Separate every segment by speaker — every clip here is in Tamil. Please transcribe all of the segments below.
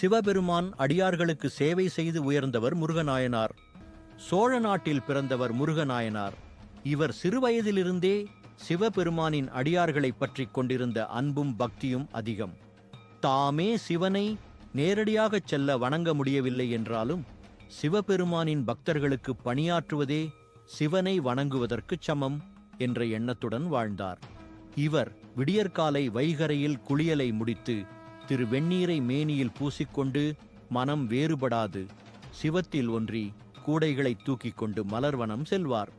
Speaker 1: சிவபெருமான் அடியார்களுக்கு சேவை செய்து உயர்ந்தவர் முருகநாயனார். சோழ நாட்டில் பிறந்தவர் முருகநாயனார். இவர் சிறுவயதிலிருந்தே சிவபெருமானின் அடியார்களைப் பற்றி கொண்டிருந்த அன்பும் பக்தியும் அதிகம். தாமே சிவனை நேரடியாகச் செல்ல வணங்க முடியவில்லை என்றாலும் சிவபெருமானின் பக்தர்களுக்கு பணியாற்றுவதே சிவனை வணங்குவதற்குச் சமம் என்ற எண்ணத்துடன் வாழ்ந்தார். இவர் விடியற்காலை வைகரையில் குளியலை முடித்து திரு வெந்நீரை மேனியில் பூசிக்கொண்டு மனம் வேறுபடாது. சிவத்தில் ஒன்றி கூடைகளை தூக்கிக் கொண்டு மலர்வனம் செல்வார்.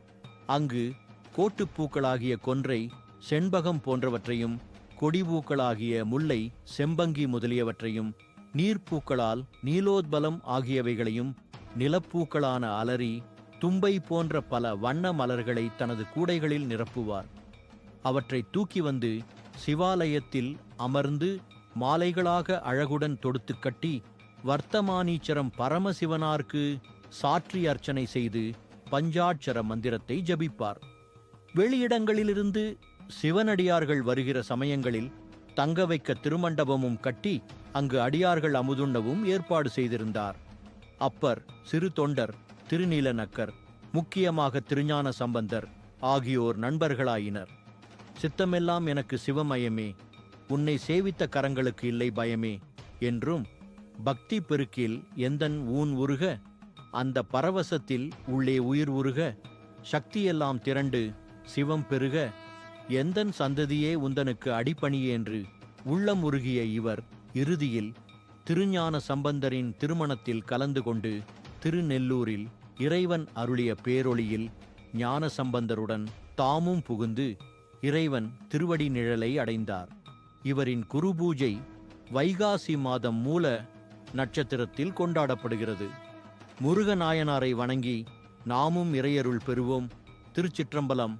Speaker 1: அங்கு கோட்டுப்பூக்களாகிய கொன்றை செண்பகம் போன்றவற்றையும் கொடிபூக்களாகிய முல்லை செம்பங்கி முதலியவற்றையும் நீர்ப்பூக்களால் நீலோத்பலம் ஆகியவைகளையும் நிலப்பூக்களான அலரி தும்பை போன்ற பல வண்ண மலர்களை தனது கூடைகளில் நிரப்புவார். அவற்றை தூக்கி வந்து சிவாலயத்தில் அமர்ந்து மாலைகளாக அழகுடன் தொடுத்து கட்டி வர்த்தமானீச்சரம் பரமசிவனார்க்கு சாற்றி அர்ச்சனை செய்து பஞ்சாட்சர மந்திரத்தை ஜபிப்பார். வெளியிடங்களிலிருந்து சிவனடியார்கள் வருகிற சமயங்களில் தங்க வைக்க திருமண்டபமும் கட்டி அங்கு அடியார்கள் அமுதுண்ணவும் ஏற்பாடு செய்திருந்தார். அப்பர் சிறு தொண்டர் திருநீலநக்கர் முக்கியமாக திருஞான சம்பந்தர் ஆகியோர் நண்பர்களாயினர். சித்தமெல்லாம் எனக்கு சிவமயமே உன்னை சேவித்த கரங்களுக்கு இல்லை பயமே. என்றும் பக்தி பெருக்கில் எந்தன் ஊன் உருக அந்த பரவசத்தில் உள்ளே உயிர் உருக சக்தியெல்லாம் திரண்டு சிவம் பெருக எந்தன் சந்ததியே உந்தனுக்கு அடிபணியே என்று உள்ளம் உருகிய இவர் இறுதியில் திருஞான சம்பந்தரின் திருமணத்தில் கலந்து கொண்டு திருநெல்லூரில் இறைவன் அருளிய பேரொளியில் ஞான சம்பந்தருடன் தாமும் புகுந்து இறைவன் திருவடி நிழலை அடைந்தார். இவரின் குருபூஜை வைகாசி மாதம் மூல நட்சத்திரத்தில் கொண்டாடப்படுகிறது. முருகநாயனாரை வணங்கி நாமும் இறையருள் பெறுவோம். திருச்சிற்றம்பலம்